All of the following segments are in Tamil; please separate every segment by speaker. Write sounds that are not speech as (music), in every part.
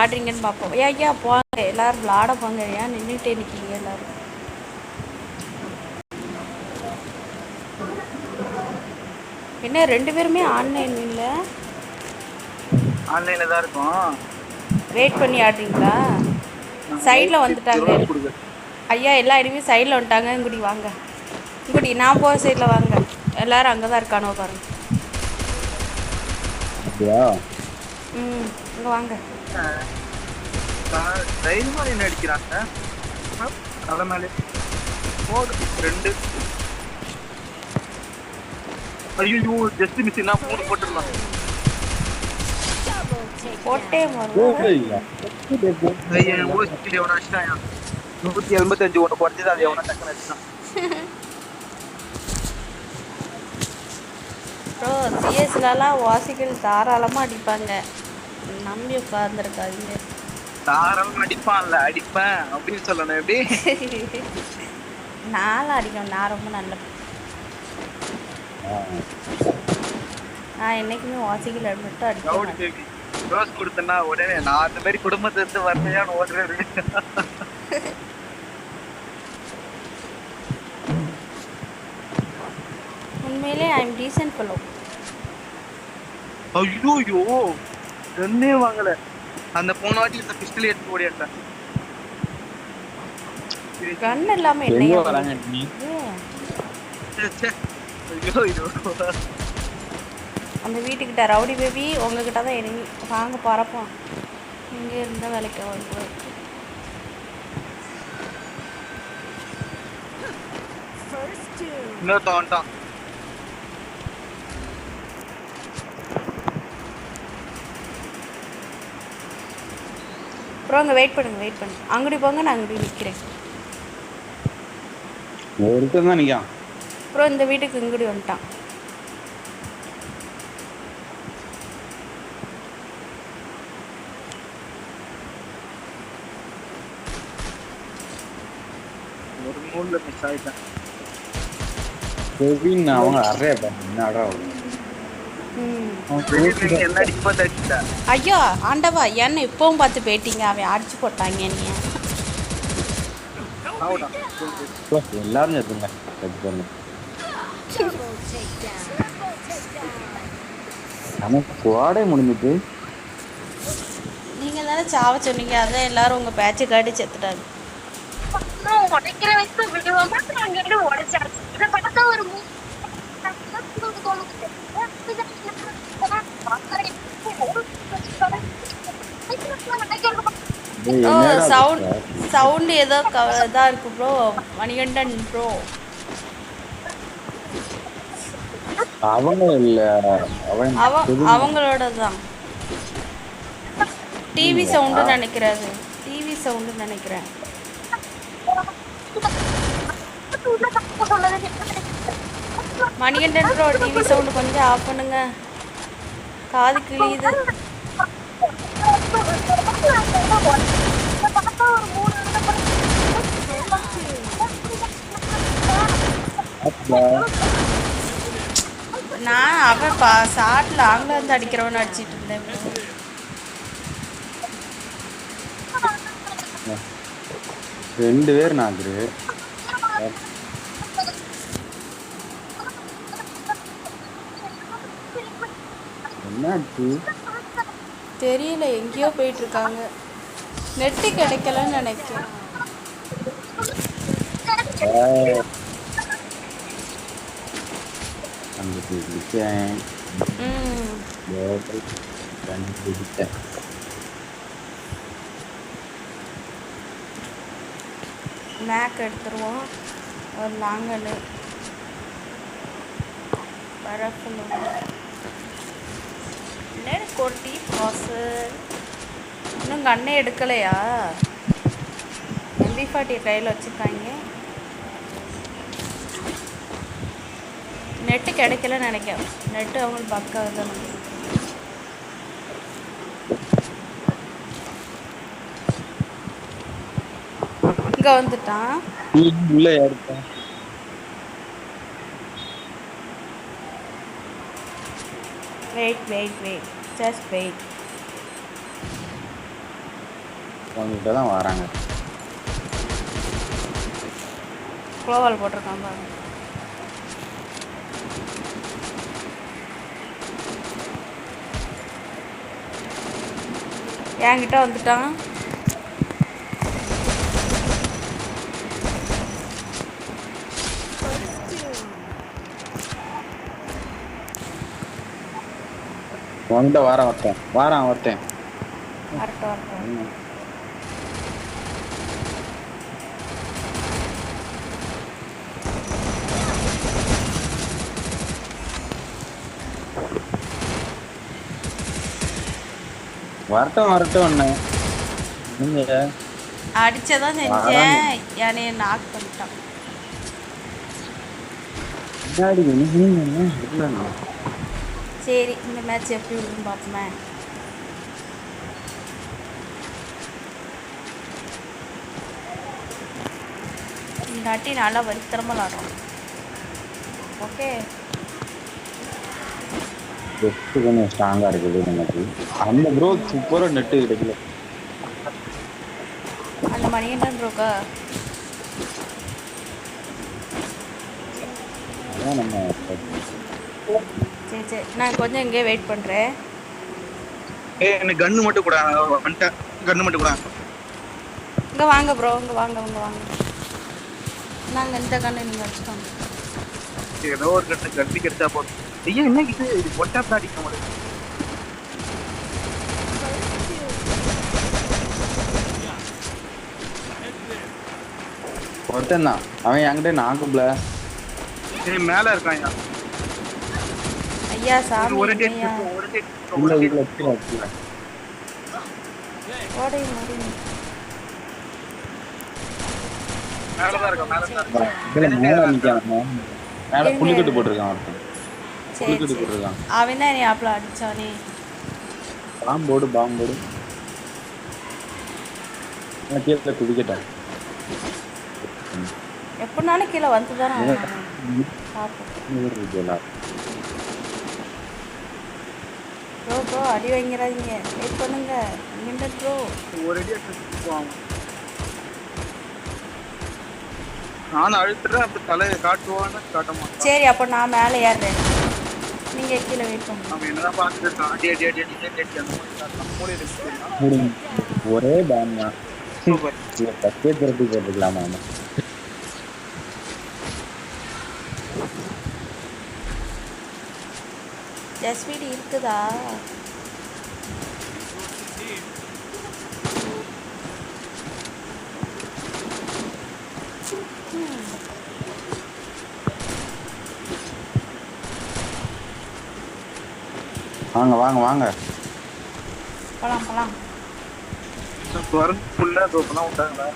Speaker 1: ஆடுறீங்கன்னு பார்ப்போம். ஐயா ஐயா போங்க எல்லாரும் விளாட போங்க. ஏன் நின்றுட்டே நிற்கீங்க எல்லாரும்? என்ன ரெண்டு பேருமே ஆன்லைன் இல்லை?
Speaker 2: ஆன்லைன்ல தான் இருக்கும்.
Speaker 1: வெயிட் பண்ணி ஆடுறீங்களா? சைடில் வந்துட்டாங்க. ஐயா எல்லா இடமே சைடில் வந்துட்டாங்க. இங்குடி வாங்க. இங்குடி நான் போகிற சைடில் வாங்க. எல்லாரும் அங்கே தான் இருக்கானோ பாருங்க ம் இங்கே வாங்க.
Speaker 2: நான் தைரியமா என்ன அடிக்கிறாங்க தலை மேலே போடு ரெண்டு ஐயோ ஜஸ்ட் மிஸ் என்ன மூணு போட்டுடலாம்
Speaker 1: போட்டே வரும்
Speaker 3: இல்ல
Speaker 2: ஐயோ ஓசிக்கிட்டு எவனா அடிச்சிட்டாயா நூற்றி எண்பத்தஞ்சு ஒன்று குறைஞ்சது அது எவனா டக்குன்னு அடிச்சான்
Speaker 1: ப்ரோ சிஎஸ்லலாம் வாசிகள் தாராளமாக அடிப்பாங்க. நம்பி உட்காந்துருக்காதீங்க
Speaker 2: தாராளம் அடிப்பான்ல அடிப்பேன் அப்படின்னு சொல்லணும் எப்படி?
Speaker 1: நானும் அடிக்கணும் நான் ரொம்ப நல்ல நான் என்னைக்குமே வாசிகள் மட்டும்
Speaker 2: பேபி ரோஸ் கொடுத்தேன்னா உடனே நான் அந்த மாதிரி குடும்பத்தை இருந்து வரலையான்னு ஓடுறேன்
Speaker 1: உண்மையிலே ஐ எம் டீசென்ட் ஃபெலோ
Speaker 2: ஐயோ. கண்ணே வாங்கல. அந்த போன வாட்டி இந்த பிஸ்டல் எடுத்து ஓடியாட்டேன்
Speaker 1: கன் இல்லாமல்
Speaker 3: எங்க
Speaker 1: என்னையா
Speaker 3: வராங்க நீ?
Speaker 1: அந்த வீட்டுக்கிட்ட ரவுடி பேபி உங்ககிட்ட தான் இறங்கி வாங்க பறப்போம் இங்கே இருந்தால் வேலைக்கு ஆகும்
Speaker 2: இன்னொருத்தன் வந்துட்டான்.
Speaker 1: அப்புறம் அங்கே வெயிட் பண்ணுங்க வெயிட் பண்ணுங்க. அங்கடி போங்க நான் அங்கடி நிற்கிறேன்
Speaker 3: ஒருத்தன் தான் நிக்கான்
Speaker 1: அப்புறம் இந்த வீட்டுக்கு இங்கடி வந்துட்டான்.
Speaker 2: ஒரு மூணுல மிஸ் ஆயிட்டேன்.
Speaker 3: கெவின் அவங்க அறைய என்னடா
Speaker 1: ம்.
Speaker 2: நீங்க
Speaker 1: ஐயோ ஆண்டவா என்ன இப்பவும் பார்த்து போயிட்டீங்க அவன் அடிச்சு போட்டாங்க நீ
Speaker 3: எல்லாரும் பண்ணு நமக்கு முடிஞ்சிட்டு
Speaker 1: நீங்கள் தானே சாவ சொன்னீங்க. அதான் எல்லாரும் உங்கள் பேச்சை காட்டி செத்துட்டாங்க.
Speaker 4: உடைக்கிற வயசு விடுவோமா நான் எங்க உடைச்சாச்சு. இதை பார்த்தா ஒரு மூ-
Speaker 1: சவுண்ட்? சவுண்டு ஏதோ இதாக இருக்கு ப்ரோ மணிகண்டன் ப்ரோ
Speaker 3: அவங்க இல்ல.
Speaker 1: அவங்களோட தான் டிவி சவுண்டு நினைக்கிறாரு. டிவி சவுண்டு நினைக்கிறேன். மணிகண்டன் ப்ரோ டிவி சவுண்டு கொஞ்சம் ஆஃப் பண்ணுங்க. காது கிழியுது நான் அவன் பா சாட்டில் ஆங்கில வந்து அடிக்கிறவன் அடிச்சிட்டு இருந்தேன்.
Speaker 3: ரெண்டு பேர் நான் என்னாச்சு
Speaker 1: தெரியல எங்கேயோ போயிட்டு இருக்காங்க நெட்டு கிடைக்கலன்னு நினைக்கிறேன்.
Speaker 3: கண்டுபிடிச்சேன்.
Speaker 1: மேக் எடுத்துருவோம். ஒரு லாங்கல் என்ன கொட்டி பாசல் இன்னும் உங்கள் அண்ணன் எடுக்கலையா? எம்பி ஃபார்ட்டி கையில் வச்சுருக்காங்க. நெட்டு கிடைக்கலன்னு நினைக்கிறேன். நெட்டு அவங்களுக்கு பக்காக தான் இங்கே வந்துட்டான்.
Speaker 3: உள்ள எடுத்தேன்
Speaker 1: Wait, wait, wait. Just wait.
Speaker 3: உங்ககிட்ட தான் வராங்க.
Speaker 1: குளோவால் போட்டிருக்கான் பாருங்க என்கிட்ட வந்துட்டான்.
Speaker 3: உங்ககிட்ட வாரம் ஒருத்தன். வாரம் ஒருத்தன்.
Speaker 1: வரட்டும் வரட்டும்
Speaker 3: ஒண்ணு நீங்க.
Speaker 1: அடிச்சதான் செஞ்சேன் என்னைய நாக் பண்ணிட்டான்
Speaker 3: முன்னாடி நீங்க என்ன இல்லைண்ணா
Speaker 1: சரி இந்த மேட்ச் எப்படி இருக்குன்னு பார்ப்போமே. இந்த அட்டி நல்லா வரித்தரமாக விளாடுறோம். ஓகே
Speaker 3: பெஸ்ட் கொஞ்சம் ஸ்ட்ராங்கா இருக்குது எனக்கு அந்த ப்ரோ சூப்பரா நெட்டு கிடைக்கல.
Speaker 1: அந்த மணிகண்டன் ப்ரோக்கா
Speaker 3: அதான் நம்ம
Speaker 1: சரி சரி. நான் கொஞ்சம் இங்கே வெயிட் பண்ணுறேன்
Speaker 2: ஏய் எனக்கு கன்னு மட்டும் கூட. வந்துட்டேன். கன்னு மட்டும் கூட.
Speaker 1: இங்கே வாங்க ப்ரோ இங்கே வாங்க இங்கே வாங்க. நாங்கள் இந்த கண்ணு நீங்கள் வச்சுக்கோங்க.
Speaker 2: ஏதோ ஒரு கண்ணு கண்ணு கிடைச்சா போதும். ஐயா என்ன இது? ஒட்டா அடிக்க முடியும்?
Speaker 3: ஒருத்தன் தான். அவன் என்கிட்ட நாக்குப்ல
Speaker 2: ஏய் மேல இருக்கான் ஐயா
Speaker 1: சாமி
Speaker 2: ஒரு டேட் ஒரு டேட்
Speaker 3: உள்ள உள்ள கீழே
Speaker 1: ஓடையும் ஓடையும்
Speaker 2: மேல தான் இருக்கான் மேல தான் இருக்கான்
Speaker 3: இதுல மேல நிக்கான் மேல. புல்லுக்கட்டு போட்டிருக்கான் புல்லுக்கட்டு
Speaker 1: சரி
Speaker 3: போட்டிருக்கான்.
Speaker 1: அவன் தான் என்னை ஆப்பில் அடித்தானே
Speaker 3: பாம்போடு பாம்போடு நான் கீழே குதிக்கட்டேன்
Speaker 1: எப்படினாலும் கீழே வந்து தானே. பார்ப்போம் ப்ரோ ப்ரோ அடி வாங்கிறாதீங்க வெயிட் பண்ணுங்க. நின்று ப்ரோ
Speaker 2: ஒரு அடி நானும் அழுத்துறேன் அப்படி தலையை காட்டுவான்னு காட்ட மாட்டான்.
Speaker 1: சரி அப்போ நான் மேலே ஏறுறேன். நீங்கள் கீழே வெயிட் பண்ணுங்க.
Speaker 2: நம்ம என்னதான் பார்த்துட்டு இருக்கோம் அடி அடி அடி அடி அடி அடி அந்த மாதிரி காட்டலாம் மூலையை வச்சுக்கலாம்
Speaker 3: ஒரே பாம் தான்.
Speaker 2: சூப்பர்.
Speaker 3: பத்தே திரட்டி போட்டுக்கலாமா?
Speaker 1: எஸ்பிடி இருக்குதா
Speaker 3: வாங்க வாங்க வாங்க.
Speaker 1: போலாம் போலாம்.
Speaker 2: வரந்து ஃபுல்லாக தோப்பெல்லாம் விட்டாங்களா?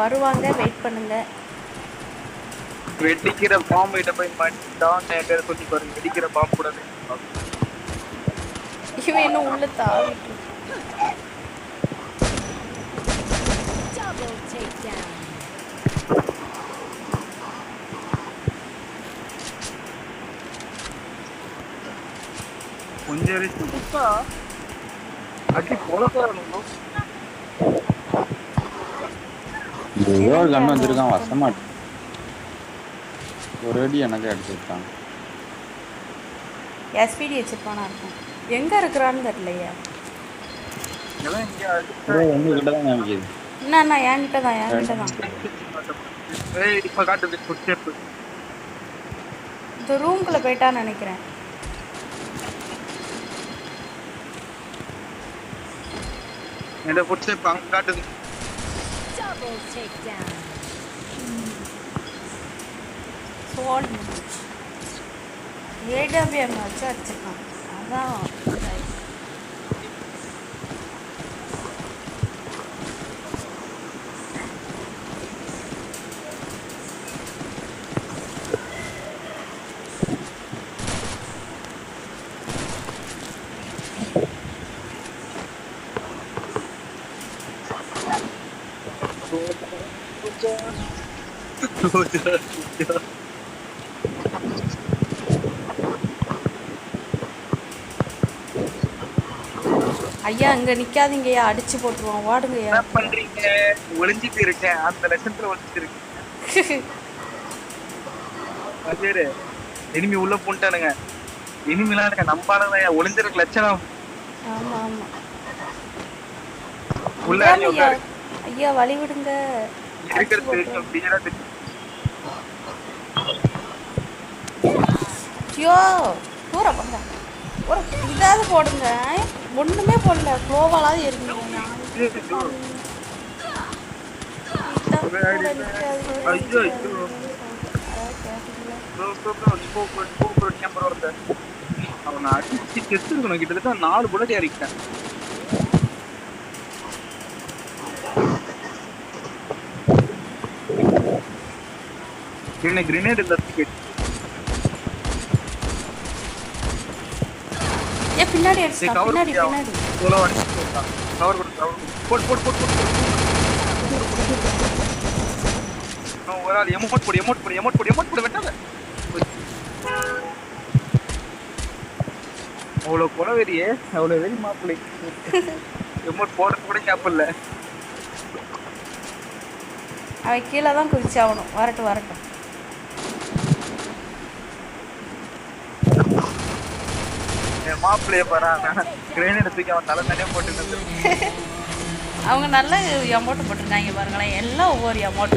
Speaker 1: வருவாங்க வெயிட் பண்ணுங்க.
Speaker 2: வெடிக்கிற பாம்பு கிட்ட போய் மாட்டான் பேர் சொல்லி பாருங்க. வெடிக்கிற பாம்பு கூட
Speaker 1: இவன் இன்னும் உள்ள தாவிட்டு.
Speaker 2: கொஞ்சம் ரிஸ்க் கொடுத்தா? அடி பொழக்காரணும்
Speaker 3: இந்த ஏதோ ஒரு கண்ணு வச்சிருக்கான் வசமா ஒரு அடி எனக்கு அடிச்சு விட்டான்.
Speaker 1: எஸ்பிடி வச்சிருப்பானா இருக்கும் எங்க இருக்கிறான்னு தெரியலையே. என்னண்ணா என்கிட்ட தான் என்கிட்ட தான்.
Speaker 2: ஏய் இப்போ காட்டுது ஃபுட் ஸ்டெப்
Speaker 1: இந்த ரூம்குள்ளே போயிட்டான்னு நினைக்கிறேன்.
Speaker 2: என்னோட ஃபுட் ஸ்டெப் அங்கே காட்டுது
Speaker 5: Double takedown.
Speaker 1: சோல் முடிச்சு ஏடபிஎம் வச்சு அடிச்சிருக்கான் அதான் ஐயா இங்க நிக்காதீங்கய்யா அடிச்சு போட்டுருவோம். ஓடுங்கய்யா
Speaker 2: என்ன பண்றீங்க? ஒளிஞ்சிட்டு இருக்கேன். அந்த லட்சத்துல ஒளிஞ்சிட்டு இருக்கேன். சரி இனிமே உள்ள பூண்டானுங்க இனிமேலாம் இருக்க நம்பாளுங்க ஒளிஞ்சிருக்க லட்சணம்.
Speaker 1: ஆமா ஆமா.
Speaker 2: உள்ள
Speaker 1: ஐயா, வழி விடுங்க. ஐயோ தூர போங்க ஒரு இதாவது போடுங்க ஒண்ணுமே போடல ஃப்ளோவாலாவது
Speaker 2: வருது? அவனை அடிச்சு செத்துருக்கணும் கிட்டத்தட்ட நாலு புல்லட் இறக்கிட்டேன் கிரனேட் கிரனேட் இல்ல தூக்கிட்டு
Speaker 1: ஏ பின்னாடி
Speaker 2: cover
Speaker 1: பின்னாடி? பின்னாடி
Speaker 2: போட்டான். cover கொடு, கொடு. போடு, போடு, போடு, போடு, போடு. அவன் ஒரு ஆள் emote போடு, emote போடு, emote போடு, emote போடு, வெட்டாத. அவ்வளோ கொலவெறியே அவ்வளோ வெறி மாப்பிள்ளை எமோட் போடுறது கூட ஞாபகம் இல்லை
Speaker 1: அவன் கீழே தான் குதிச்சாகணும் வரட்டும் வரட்டும்
Speaker 2: மாப்பிள்ளைய பாரு கிரேனேட் தூக்கி அவன் தலை நிறைய போட்டு (laughs)
Speaker 1: அவங்க நல்ல அமௌண்ட் போட்டிருக்காங்க பாருங்களேன். எல்லாம் ஒவ்வொரு அமௌண்ட்